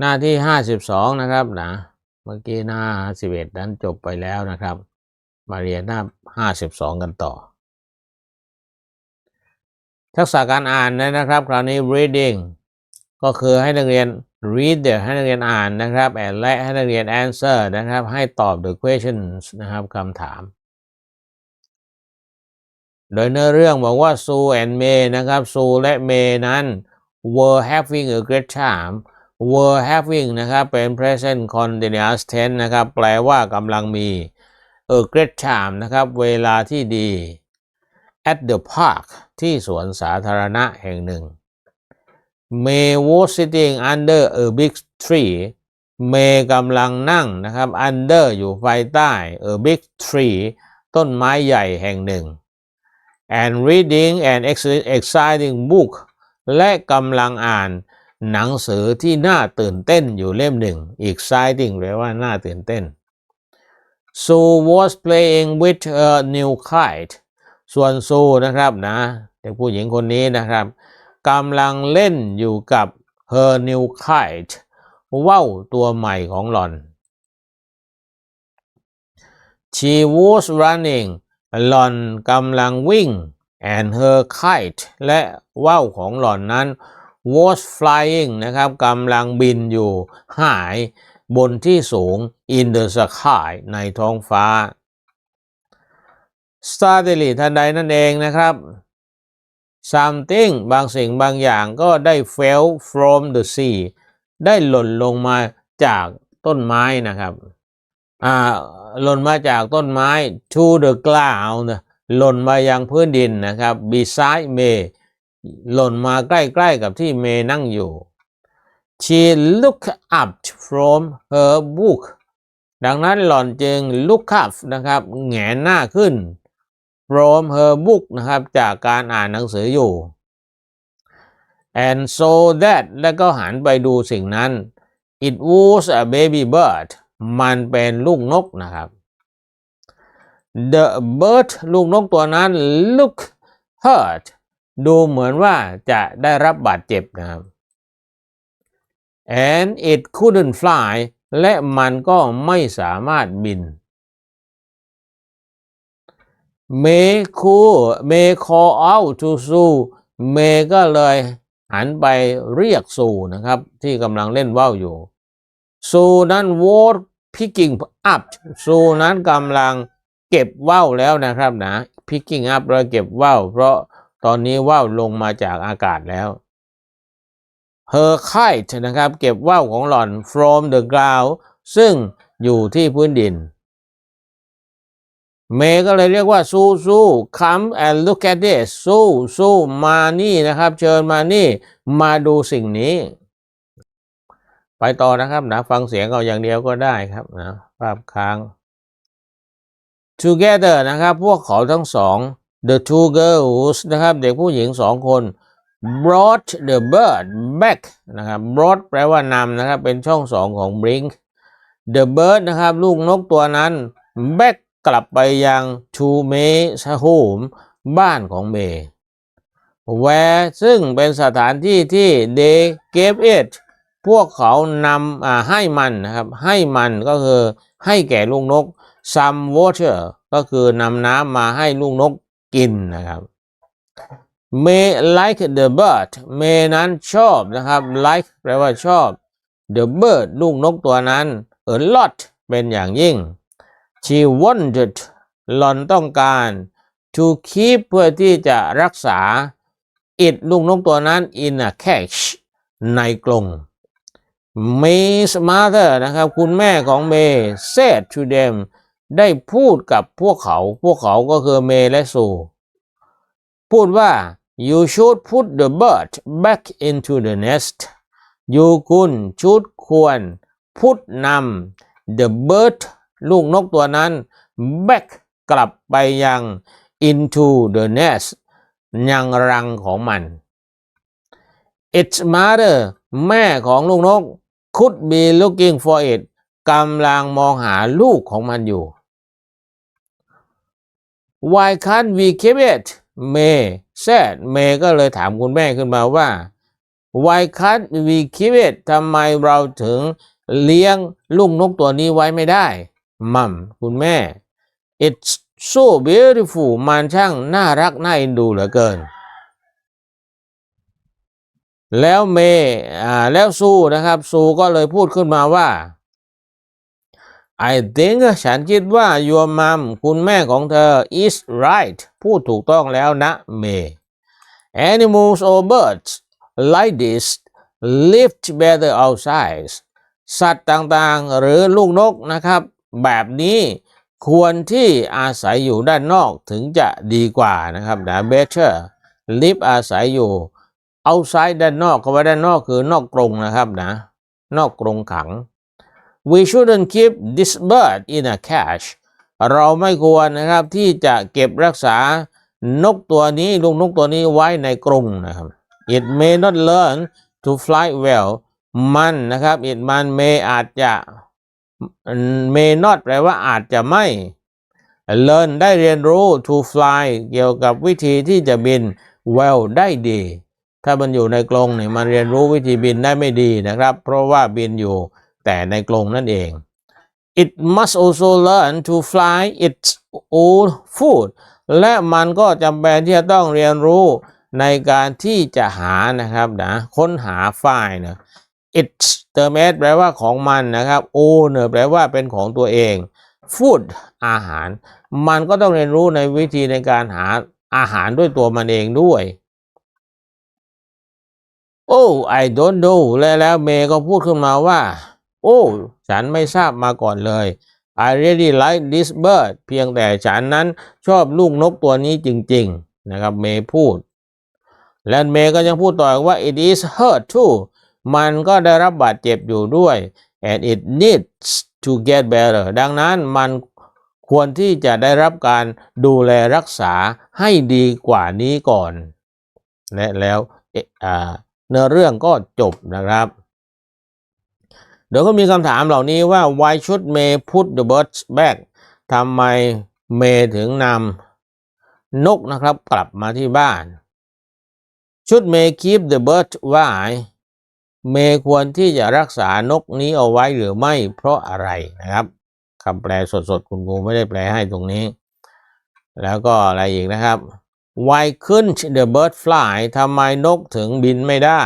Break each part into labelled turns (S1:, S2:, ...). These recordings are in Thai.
S1: หน้าที่52นะครับนะเมื่อกี้หน้า11นั้นจบไปแล้วนะครับ มาเรียนหน้า52กันต่อ ทักษะการอ่านนะครับ คราวนี้ reading ก็คือให้นักเรียน read เดี๋ยวให้นักเรียนอ่านนะครับ and และให้นักเรียน answer นะครับ ให้ตอบ the questions นะครับคำถาม โดยเนื้อเรื่องบอกว่า Sue and May นะครับ Sue และ May นั้น were having a great time were having นะครับเป็น present continuous tense นะครับแปลว่ากำลังมี a great time นะครับเวลาที่ดี at the park ที่สวนสาธารณะแห่งหนึ่ง May was sitting under a big tree May กำลังนั่งนะครับ under อยู่ภายใต้ a big tree ต้นไม้ใหญ่แห่งหนึ่ง and reading an exciting book และกำลังอ่าน หนังสือที่น่าตื่นเต้นอยู่เล่มหนึ่ง exciting แปลว่าน่าตื่นเต้น Sue was playing with a new kite ส่วนซูนะครับนะเด็กผู้หญิงคนนี้นะครับกำลังเล่นอยู่กับ her new kite ว่าวตัวใหม่ของหล่อน she was running หล่อนกำลังวิ่ง and her kite และว่าวของหล่อนนั้น was flying นะครับกำลังบินอยู่หายบนที่สูง in the sky ในท้องฟ้า suddenly ทันใดนั่นเองนะครับ something บางสิ่งบางอย่างก็ได้ fell from the sea ได้หล่นลงมาจากต้นไม้นะครับ อ่า หล่นมาจากต้นไม้ to the ground หล่นมายังพื้นดินนะครับ beside May หล่นมาใกล้ๆกับที่เมย์นั่งอยู่ she looked up from her book ดังนั้นหล่อนจึง look up นะครับแงนหน้าขึ้น from her book นะครับจากการอ่านหนังสืออยู่ and so that แล้วก็หันไปดูสิ่งนั้น it was a baby bird มันเป็นลูกนกนะครับ the bird ลูกนกตัวนั้น look hurt ดูเหมือนว่าจะได้รับบาดเจ็บนะครับ and it couldn't fly และมันก็ไม่สามารถบิน May call May call out to Sue May ก็เลยหันไปเรียกซูนะครับ ที่กำลังเล่นว่าวอยู่ ซูนั้น was picking up ซูนั้นกำลังเก็บว่าวแล้วนะครับนะ picking up เราเก็บว่าวเพราะ ตอนนี้ว่าวลงมาจากอากาศแล้ว her kite นะครับเก็บว่าวของหล่อน from the ground ซึ่งอยู่ที่พื้นดิน เมย์ก็เลยเรียกว่าสู้สู้ come and look at this สู้สู้มานี่นะครับ เชิญมานี่ มาดูสิ่งนี้ ไปต่อนะครับนะฟังเสียงเอาอย่างเดียวก็ได้ครับนะภาพค้าง together นะครับ พวกเขาทั้งสอง the two girls นะครับ เด็กผู้หญิงสองคน brought the bird back นะครับ brought แปลว่านำนะครับ เป็นช่องสองของ bring the bird นะครับ ลูกนกตัวนั้น back กลับไปยัง to May's home บ้านของเมย์ where ซึ่งเป็นสถานที่ที่ they gave it พวกเขานำให้มันนะครับ ให้มันก็คือให้แก่ลูกนก some water ก็คือนำน้ำมาให้ลูกนก กินนะครับ May like the bird May นั้นชอบนะครับ like แปลว่าชอบ the bird ลูกนกตัวนั้น a lot เป็นอย่างยิ่ง she wanted หล่อนต้องการ to keep เพื่อที่จะรักษา it ลูกนกตัวนั้น in a cage ในกรง May's mother นะครับ คุณแม่ของเมย์ said to them ได้พูดกับพวกเขา พวกเขาก็คือเมย์และซู พูดว่า you should put the bird back into the nest ยูคุณชุดควร พุทนำ the bird ลูกนกตัวนั้น back กลับไปยัง into the nest ยังรังของมัน its mother แม่ของลูกนก could be looking for it กำลังมองหาลูกของมันอยู่ Why can't we keep it May said May ก็เลยถามคุณแม่ขึ้นมาว่า Why can't we keep it ทำไมเราถึงเลี้ยงลูกนกตัวนี้ไว้ไม่ได้ มัมคุณแม่ It's so beautiful มันช่างน่ารักน่าเอ็นดูเหลือเกิน แล้วเมย์อ่าแล้วซูนะครับซูก็เลยพูดขึ้นมาว่า I think ฉันคิดว่า your mom คุณแม่ของเธอ is right พูดถูกต้องแล้วนะเม Animals or birds like this live together outside สัตว์ต่างๆ หรือลูกนกนะครับ แบบนี้ควรที่อาศัยอยู่ด้านนอกถึงจะดีกว่านะครับนะ better live อาศัยอยู่ outside ด้านนอกคำว่าด้านนอกคือนอกกรงนะครับนะ นอกกรงขัง we shouldn't keep this bird in a cage เราไม่ควรนะครับที่จะเก็บรักษานกตัวนี้ลูกนกตัวนี้ไว้ในกรงนะครับ it may not learn to fly well มันนะครับ it มัน may อาจจะ may not แปลว่าอาจจะไม่ learn ได้เรียนรู้ to fly เกี่ยวกับวิธีที่จะบิน well ได้ดี ถ้ามันอยู่ในกรงเนี่ยมันเรียนรู้วิธีบินได้ไม่ดีนะครับ เพราะว่าบินอยู่ แต่ในกรงนั่นเอง it must also learn to fly its own food และมันก็จำเป็นที่จะต้องเรียนรู้ในการที่จะหานะครับนะค้นหาฝ่ายนะ its เติม s แปลว่าของมันนะครับ own แปลว่าเป็นของตัวเอง food อาหาร มันก็ต้องเรียนรู้ในวิธีในการหาอาหารด้วยตัวมันเองด้วย โอ้ I don't know และแล้วเมย์ก็พูดขึ้นมาว่า อ้ ฉันไม่ทราบมาก่อนเลย I really like this bird เพียงแต่ฉันนั้นชอบลูกนกตัวนี้จริง ๆ นะครับ เมย์พูด และเมย์ก็ยังพูดต่อว่า it is hurt too มันก็ได้รับบาดเจ็บอยู่ด้วย and it needs to get better ดังนั้นมันควรที่จะได้รับการดูแลรักษาให้ดีกว่านี้ก่อน และแล้วเนื้อเรื่องก็จบนะครับ เดี๋ยวก็มีคำถามเหล่านี้ว่า why should May put the birds back ทำไมเมย์ถึงนำนกนะครับกลับมาที่บ้าน should May keep the birds why เมย์ควรที่จะรักษานกนี้เอาไว้หรือไม่เพราะอะไรนะครับคำแปลสดๆ คุณครูไม่ได้แปลให้ตรงนี้ แล้วก็อะไรอีกนะครับ Why couldn't the bird fly ทำไมนกถึงบินไม่ได้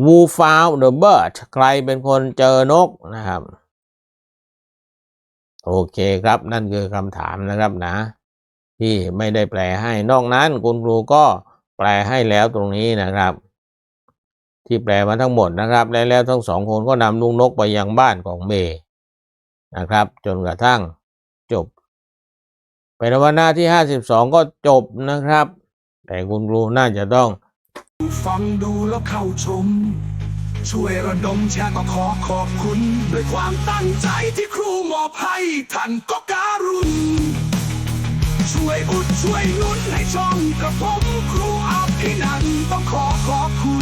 S1: Who found the bird ใครเป็นคนเจอนกนะครับ โอเคครับนั่นคือคำถามนะครับนะ ที่ไม่ได้แปลให้นอกนั้นคุณครูก็แปลให้แล้วตรงนี้นะครับ ที่แปลมาทั้งหมดนะครับ และแล้วทั้งสองคนก็นำลูกนกไปยังบ้านของเมย์นะครับ จนกระทั่งจบ เป็นวันหน้าที่ 52 ก็จบนะครับ แต่คุณครูน่าจะต้อง
S2: ฟังดูแล้วเข้าชม ช่วยระดมแชร์ก็ขอขอบคุณ ด้วยความตั้งใจที่ครูมอบให้ท่านก็การุณ ช่วยอุดช่วยนุนให้ช่องกระผมครูอาภินันต้องขอขอบคุณ